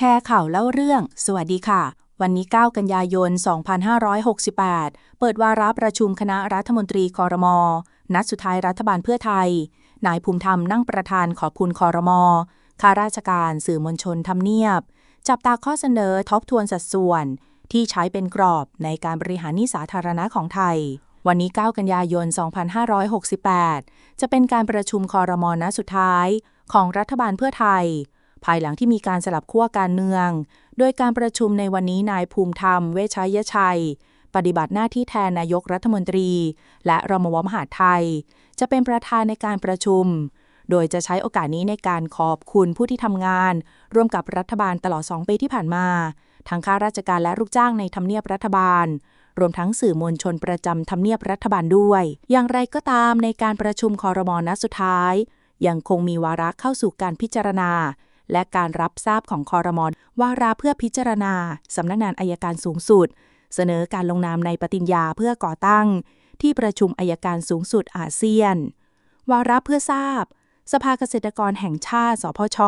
แชร์ข่าวเล่าเรื่อง สวัสดีค่ะ วันนี้ 9 กันยายน 2568 เปิดวาระประชุมคณะรัฐมนตรีคอรมอนัดสุดท้ายรัฐบาลเพื่อไทย นายภูมิธรรมนั่งประธานขอบคุณคอรมอข้าราชการสื่อมวลชนทำเนียบ จับตาข้อเสนอทบทวนสัดส่วน ที่ใช้เป็นกรอบในการบริหารนี้สาธารณะของไทยวันนี้ 9 กันยายน 2568 จะเป็นการประชุมคอรมอนัดสุดท้าย ของรัฐบาลเพื่อไทย ภายหลังที่มีการสลับขั้วการเมือง โดยการประชุมในวันนี้นายภูมิธรรม เวชยชัย ปฏิบัติหน้าที่แทนนายกรัฐมนตรี และรมวมหาไทย จะเป็นประธานในการประชุม โดยจะใช้โอกาสนี้ในการขอบคุณผู้ที่ทำงาน ร่วมกับรัฐบาลตลอด 2 ปีที่ผ่านมาทั้งข้าราชการและลูกจ้างในทำเนียบรัฐบาล รวมทั้งสื่อมวลชนประจำทำเนียบรัฐบาลด้วย อย่างไรก็ตามในการประชุมคอรมอนัดสุดท้าย ยังคงมีวาระเข้าสู่การพิจารณา และการรับทราบของคอรมอนว่าระเพื่อพิจารณาสำนักงานอายการสูงสุด เสนอการลงนามในปฏิญญาเพื่อก่อตั้ง ที่ประชุมอายการสูงสุดอาเซียน วาระเพื่อทราบ สภาเกษตรกรแห่งชาติ สพช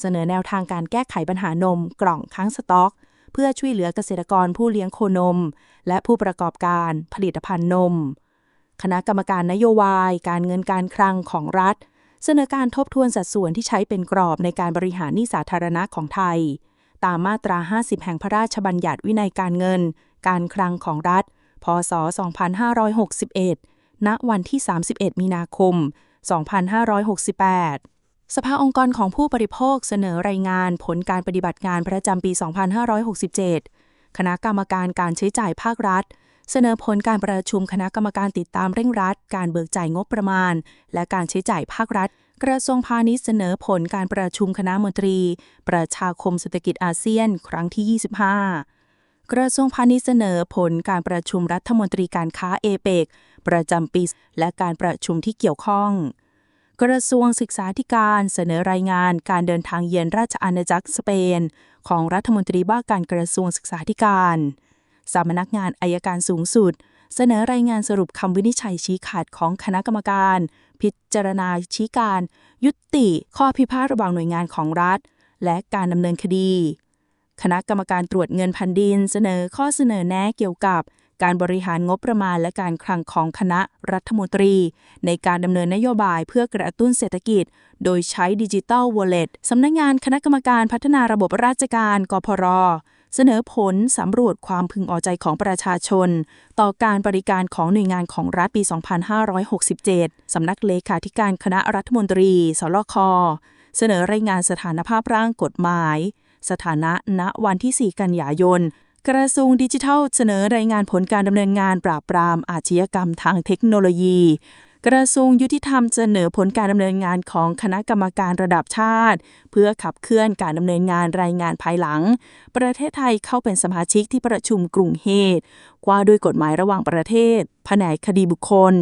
เสนอแนวทางการแก้ไขปัญหานมกล่องค้างสต็อก เพื่อช่วยเหลือเกษตรกรผู้เลี้ยงโคนม และผู้ประกอบการผลิตภัณฑ์นม คณะกรรมการนโยบาย การเงินการคลังของรัฐ เสนอการทบทวนสัดส่วนที่ใช้เป็นกรอบในการบริหารหนี้สาธารณะของไทย ตามมาตรา 50 แห่งพระราชบัญญัติวินัยการเงิน การคลังของรัฐ พศ 2561 ณ วันที่ 31 มีนาคม 2568สภาองค์กรของผู้บริโภคเสนอรายงานผลการปฏิบัติงานประจำปี 2567 คณะกรรมการการใช้จ่ายภาครัฐ เสนอผลการประชุมคณะกรรมการติดตามเร่งรัด การเบิกจ่ายงบประมาณ และการใช้จ่ายภาครัฐ กระทรวงพาณิชย์เสนอผลการประชุมคณะมนตรี ประชาคมเศรษฐกิจอาเซียน ครั้งที่ 25 กระทรวงพาณิชย์เสนอผลการประชุมรัฐมนตรีการค้าเอเปกประจำปี และการประชุมที่เกี่ยวข้องกระทรวงศึกษาธิการเสนอรายงานการเดินทางเยือนราชอาณาจักรสเปน ของรัฐมนตรีว่าการกระทรวงศึกษาธิการ สำนักงานอายการสูงสุด เสนอรายงานสรุปคำวินิจฉัยชี้ขาดของคณะกรรมการ พิจารณาชี้การ ยุติ ข้อพิพาทระหว่างหน่วยงานของรัฐ และการดำเนินคดี คณะกรรมการตรวจเงินแผ่นดิน เสนอข้อเสนอแนะเกี่ยวกับการบริหารงบประมาณและการคลังของคณะรัฐมนตรี ในการดำเนินนโยบายเพื่อกระตุ้นเศรษฐกิจ โดยใช้ดิจิ t a ลวอลเล็ตสำนักงงานคณะกรรมการพัฒนาระบบราชการกพร เสนอผลสำรวจความพึงพอใจของประชาชน ต่อการบริการของหน่วยงานของรัฐปี 2567 สำนักเลขาธิการคณะรัฐมนตรี สลค เสนอรายงานสถานภาพร่างกฎหมาย สถานะณวันที่ 4 กันยายน กระทรวงดิจิทัล เสนอรายงานผลการดำเนินงานปราบปรามอาชญากรรมทางเทคโนโลยี กระทรวงยุติธรรมเสนอผลการดำเนินงานของคณะกรรมการระดับชาติ เพื่อขับเคลื่อนการดำเนินงานรายงานภายหลัง ประเทศไทยเข้าเป็นสมาชิกที่ประชุมกรุงเฮกว่าด้วยกฎหมายระหว่างประเทศ แผนกคดีบุคคล